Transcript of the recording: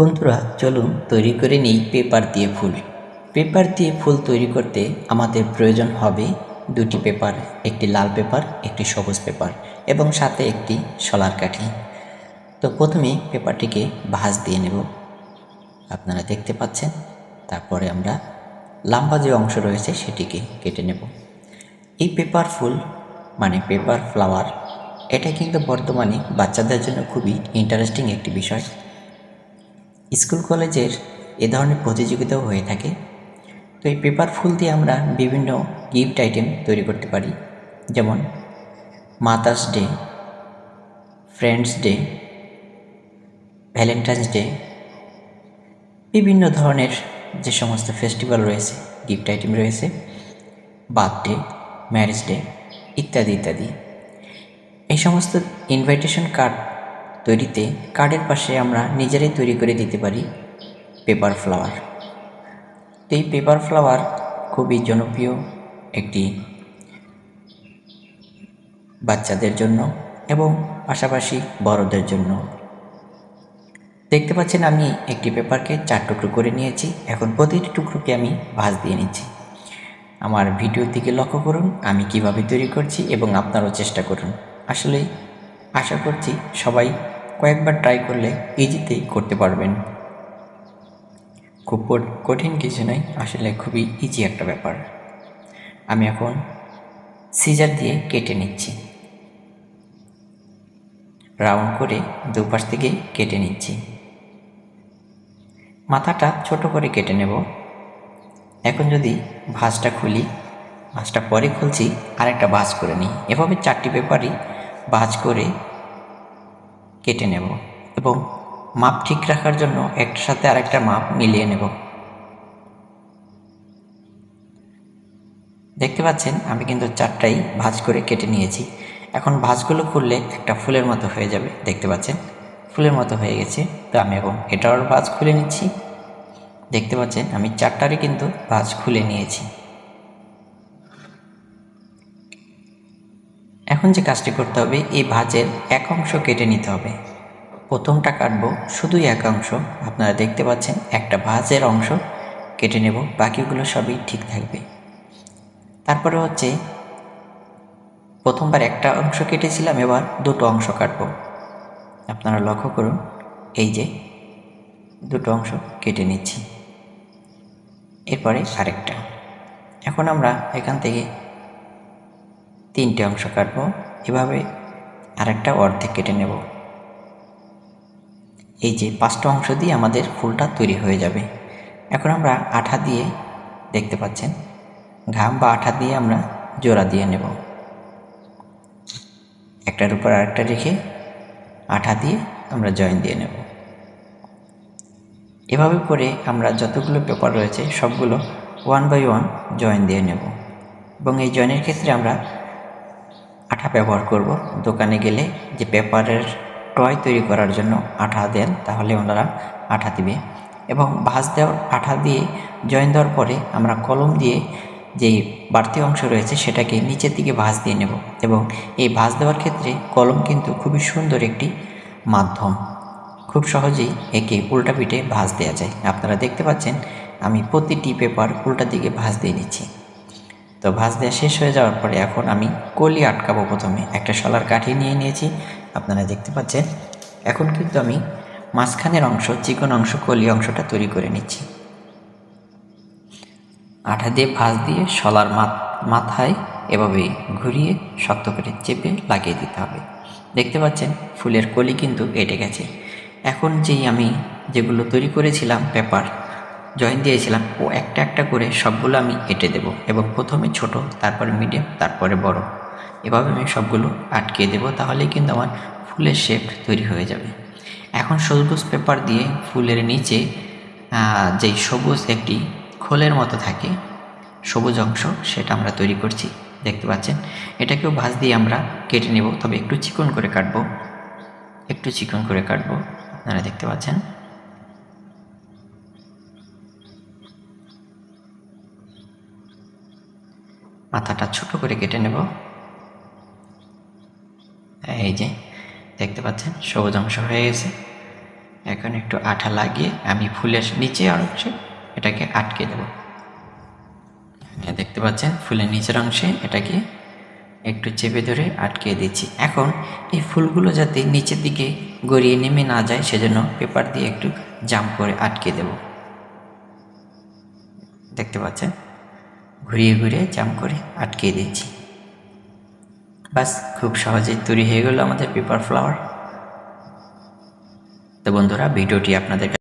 বন্ধুরা, চলুন তৈরি করে নিই পেপার দিয়ে ফুল। পেপার দিয়ে ফুল তৈরি করতে আমাদের প্রয়োজন হবে দুটি পেপার, একটি লাল পেপার, একটি সবুজ পেপার এবং সাথে একটি শলার কাঠি। তো প্রথমে পেপারটিকে ভাঁজ দিয়ে নেব। আপনারা দেখতে পাচ্ছেন, তারপরে আমরা লম্বা যে অংশ রয়েছে সেটিকে কেটে নেব। এই পেপার ফুল মানে পেপার ফ্লাওয়ার, এটা কিন্তু বর্তমানে বাচ্চাদের জন্য খুবই ইন্টারেস্টিং একটি বিষয়। স্কুল কলেজের এ ধরনের প্রতিযোগিতাও হয়ে থাকে। তো এই পেপার ফুল দিয়ে আমরা বিভিন্ন গিফট আইটেম তৈরি করতে পারি। যেমন mother's day, friends day, valentine's day, বিভিন্ন ধরনের যে সমস্ত ফেস্টিভ্যাল রয়েছে, গিফট আইটেম রয়েছে, বার্থডে, ম্যারেজ ডে, ইত্যাদি ইত্যাদি। এই সমস্ত ইনভাইটেশন কার্ড তৈরিতে কার্ডের পাশে আমরা নিজেরাই তৈরি করে দিতে পারি পেপার ফ্লাওয়ার। তো এই পেপার ফ্লাওয়ার খুবই জনপ্রিয় একটি বাচ্চাদের জন্য এবং পাশাপাশি বড়দের জন্য। দেখতে পাচ্ছেন আমি একটি পেপারকে চার টুকরো করে নিয়েছি। এখন প্রতিটি টুকরোকে আমি ভাঁজ দিয়ে নিচ্ছি। আমার ভিডিওর দিকে লক্ষ্য করুন, আমি কীভাবে তৈরি করছি এবং আপনারাও চেষ্টা করুন। আসলে আশা করছি সবাই কয়েকবার ট্রাই করলে ইজিতেই করতে পারবেন। খুব কঠ- কঠিন কিছু নয়, আসলে খুবই ইজি একটা ব্যাপার। আমি এখন সিজার দিয়ে কেটে নিচ্ছি। রাউন্ড করে দুপাশ থেকে কেটে নিচ্ছি। মাথাটা ছোট করে কেটে নেব। এখন যদি ভাঁজটা খুলি, ভাঁজটা পরে খুলছি, আরেকটা ভাঁজ করে নিই। এভাবে চারটি পেপারই ভাঁজ করে কেটে নেব এবং মাপ ঠিক রাখার জন্য একটার সাথে আরেকটা মাপ মিলিয়ে নেব। দেখতে পাচ্ছেন, আমি কিন্তু চারটাই ভাঁজ করে কেটে নিয়েছি। এখন ভাঁজগুলো খুললে একটা ফুলের মতো হয়ে যাবে, দেখতে পাচ্ছেন? ফুলের মতো হয়ে গেছে। তো আমি এখন এটার ভাঁজ খুলে নিচ্ছি। দেখতে পাচ্ছেন, আমি চারটারই কিন্তু ভাঁজ খুলে নিয়েছি। এখন যে কাজটি করতে হবে, এই ভাঁজের এক অংশ কেটে নিতে হবে। প্রথমটা কাটবো শুধুই এক অংশ। আপনারা দেখতে পাচ্ছেন একটা ভাঁজের অংশ কেটে নেব, বাকিগুলো সবই ঠিক থাকবে। তারপরে হচ্ছে প্রথমবার একটা অংশ কেটেছিলাম, এবার দুটো অংশ কাটব। আপনারা লক্ষ্য করুন, এই যে দুটো অংশ কেটে নিচ্ছি। এরপরে আরেকটা। এখন আমরা এখান থেকে তিনটে অংশ কাটবো। এভাবে আরেকটা অর্ধেক কেটে নেব। এই যে পাঁচটা অংশ দিয়ে আমাদের ফুলটা তৈরি হয়ে যাবে। এখন আমরা আঠা দিয়ে দেখতে পাচ্ছেন, ঘাম বা আঠা দিয়ে আমরা জোড়া দিয়ে নেব। একটার উপর আরেকটা রেখে আঠা দিয়ে আমরা জয়েন দিয়ে নেব। এভাবে করে আমরা যতগুলো পেপার রয়েছে, সবগুলো ওয়ান বাই ওয়ান জয়েন দিয়ে নেব। এবং এই জয়েনের ক্ষেত্রে আমরা আঠা ব্যবহার করব। দোকানে গেলে যে পেপারের টয় তৈরি করার জন্য আঠা দেন, তাহলে ওনারা আঠা দিবে। এবং ভাঁজ দেওয়ার আঠা দিয়ে জয়েন দেওয়ার পরে আমরা কলম দিয়ে যেই বাড়তি অংশ রয়েছে, সেটাকে নিচের দিকে ভাঁজ দিয়ে নেব। এবং এই ভাঁজ দেওয়ার ক্ষেত্রে কলম কিন্তু খুবই সুন্দর একটি মাধ্যম। খুব সহজেই একে উল্টা পিঠে ভাঁজ দেওয়া যায়। আপনারা দেখতে পাচ্ছেন, আমি প্রতিটি পেপার উল্টা দিকে ভাঁজ দিয়ে নিচ্ছি। তো ভাঁজ দেওয়া শেষ হয়ে যাওয়ার পরে এখন আমি কলি আটকাবো প্রথমে। একটা শলার কাঠি নিয়ে নিয়েছি, আপনারা দেখতে পাচ্ছেন। এখন কিন্তু আমি মাঝখানের অংশ, চিকন অংশ, কলি অংশটা তৈরি করে নিচ্ছি। আঠা দিয়ে ভাঁজ দিয়ে শলার মাথায় এভাবে ঘুরিয়ে শক্ত করে চেপে লাগিয়ে দিতে হবে। দেখতে পাচ্ছেন, ফুলের কলি কিন্তু এঁটে গেছে। এখন যেই আমি যেগুলো তৈরি করেছিলাম, পেপার জয়েন দিয়েছিলাম। ও একটা একটা করে সবগুলো আমি কেটে দেব এবং প্রথমে ছোট, তারপরে মিডিয়াম তারপরে বড়। এভাবে আমি সবগুলো আটকে দেব, তাহলেই কিন্তু আমার ফুলের শেপ তৈরি হয়ে যাবে। এখন সবুজ পেপার দিয়ে ফুলের নিচে যেই সবুজ একটি খোলের মতো থাকে, সবুজ অংশ সেটা আমরা তৈরি করছি। দেখতে পাচ্ছেন? এটাকেও ভাঁজ দিয়ে আমরা কেটে নেব। তবে একটু চিকন করে কাটবো। একটু চিকন করে কাটবো। আপনারা দেখতে পাচ্ছেন? মাথাটা ছোট করে কেটে নেব। এই যে, দেখতে পাচ্ছেন, সবুজ অংশ হয়ে গেছে। এখন একটু আঠা লাগিয়ে আমি ফুলের নিচে অংশে এটাকে আটকে দেব। দেখতে পাচ্ছেন, ফুলের নিচের অংশে এটাকে একটু চেপে ধরে আটকে দিচ্ছি। এখন এই ফুলগুলো যাতে নিচের দিকে গড়িয়ে নেমে না যায়, সেজন্য পেপার দিয়ে একটু জাম্প করে আটকে দেব। দেখতে পাচ্ছেন? ঘুরিয়ে ঘুরিয়ে জাম করে আটকে দিয়েছি। বাস, খুব সহজেই তৈরি হয়ে গেল আমাদের পেপার ফ্লাওয়ার। তো বন্ধুরা, ভিডিওটি আপনাদের